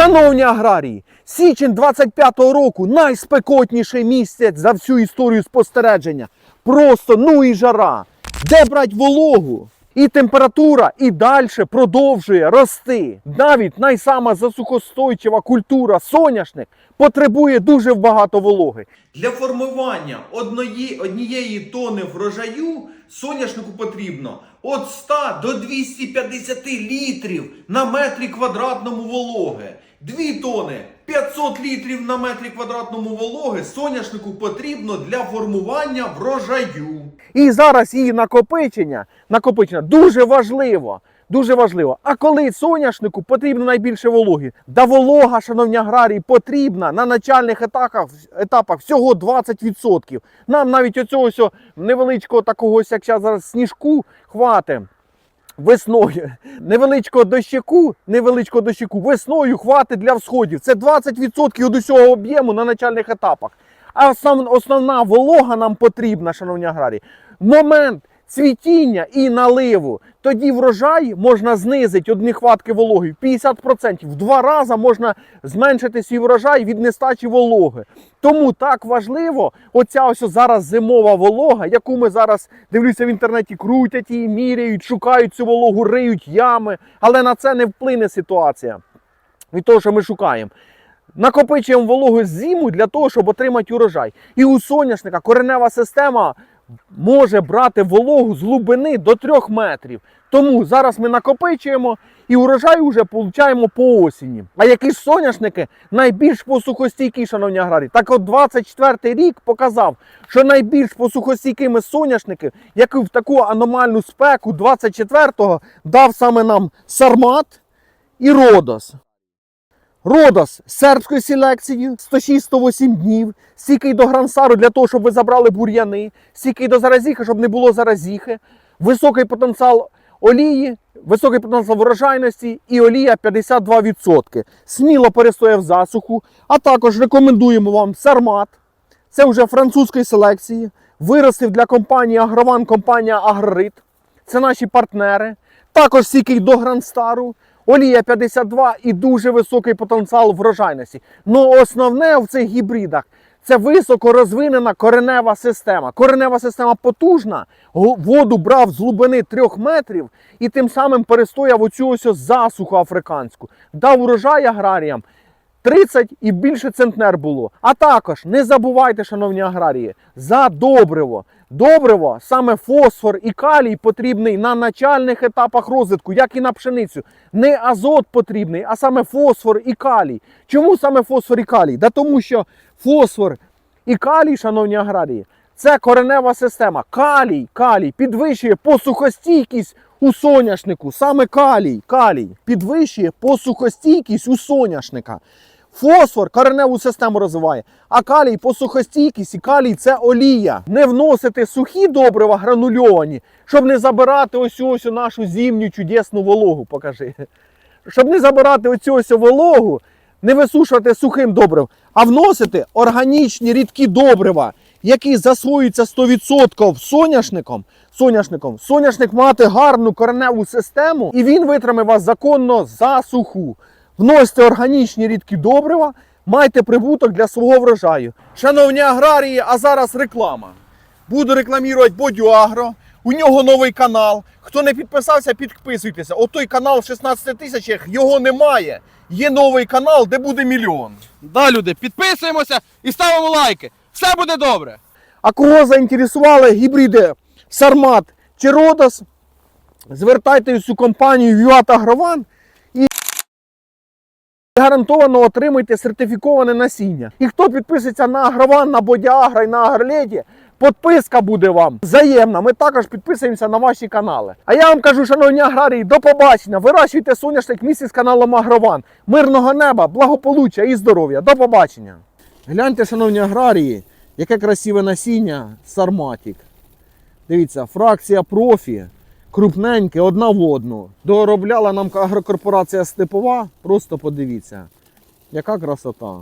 Шановні аграрії, січень 25-го року найспекотніший місяць за всю історію спостереження. Просто ну і жара. Де брать вологу? І температура і далі продовжує рости. Навіть найсама засухостойчива культура соняшник потребує дуже багато вологи. Для формування одної, однієї тони врожаю соняшнику потрібно від 100 до 250 літрів на метрі квадратному вологи. 2 тони 500 літрів на метрі квадратному вологи соняшнику потрібно для формування врожаю. І зараз її накопичення, накопичення дуже важливо. Дуже важливо. А коли соняшнику потрібно найбільше вологи? Да волога, шановні аграрії, потрібна на начальних етапах, етапах всього 20%. Нам навіть оцього невеличкого такого, як зараз сніжку, хватить. Весною невеличкого дощику, невеличкого дощику, весною хватить для всходів. Це 20% від усього об'єму на начальних етапах. А сам основна волога нам потрібна, шановні аграрії, момент цвітіння і наливу. Тоді врожай можна знизити від нехватки вологи в 50%. В два рази можна зменшити свій врожай від нестачі вологи. Тому так важливо, оця ось зараз зимова волога, яку ми зараз дивлюся в інтернеті, крутять її, міряють, шукають цю вологу, риють ями. Але на це не вплине ситуація від того, що ми шукаємо. Накопичуємо вологу зиму для того, щоб отримати урожай. І у соняшника коренева система може брати вологу з глибини до 3 метрів. Тому зараз ми накопичуємо і урожай вже получаємо по осені. А які ж соняшники найбільш посухостійкі, шановні аграрії? Так от 24 рік показав, що найбільш посухостійкими соняшники, які в таку аномальну спеку 24-го дав саме нам Сармат і Родос. Родос з сербською селекцією 106-108 днів, стійкий до грансару для того, щоб ви забрали бур'яни, стійкий до заразіхи, щоб не було заразіхи, високий потенціал олії, високий потенціал врожайності і олія 52%. Сміло перестояв засуху, а також рекомендуємо вам сармат. Це вже французької селекції. Виростив для компанії Агрован компанія Агрорит. Це наші партнери. Також стійкий до Грандстару. Олія 52 і дуже високий потенціал врожайності. Ну основне в цих гібридах це високо розвинена коренева система. Коренева система потужна, воду брав з глибини 3 метрів і тим самим перестояв оцю ось засуху африканську. Дав урожай аграріям 30 і більше центнер було. А також не забувайте, шановні аграрії, за добриво. Добриво, саме фосфор і калій потрібний на начальних етапах розвитку, як і на пшеницю. Не азот потрібний, а саме фосфор і калій. Чому саме фосфор і калій? Да тому що фосфор і калій, шановні аграрії, це коренева система. Калій, калій підвищує посухостійкість у соняшнику. Саме калій, калій підвищує посухостійкість у соняшника. Фосфор кореневу систему розвиває, а калій посухостійкість і калій це олія. Не вносити сухі добрива гранульовані, щоб не забирати ось ось нашу зимню чудесну вологу. Покажи. Щоб не забирати оцю ось вологу, не висушувати сухим добрив, а вносити органічні рідкі добрива, які засвоюються 100% соняшником. Соняшником. Соняшник мати гарну кореневу систему, і він витримає вас законно засуху. Вносьте органічні рідкі добрива, майте прибуток для свого врожаю. Шановні аграрії, а зараз реклама. Буду рекламувати Бодю Агро. У нього новий канал. Хто не підписався, підписуйтеся. От той канал в 16 тисячах його немає. Є новий канал, де буде мільйон. Да, люди, підписуємося і ставимо лайки. Все буде добре. А кого заінтересували гібриди Сармат чи Родос, звертайтесь у компанію Віат Агрован гарантовано отримуйте сертифіковане насіння. І хто підписується на Агрован, на Бодіагра і на Агрледі, підписка буде вам взаємна. Ми також підписуємося на ваші канали. А я вам кажу, шановні аграрії, до побачення. Вирощуйте соняшник місці з каналом Агрован. Мирного неба, благополуччя і здоров'я. До побачення. Гляньте, шановні аграрії, яке красиве насіння Сарматік. Дивіться, фракція профі, крупненьке, одна в одну. Доробляла нам агрокорпорація Степова. Просто подивіться, яка красота.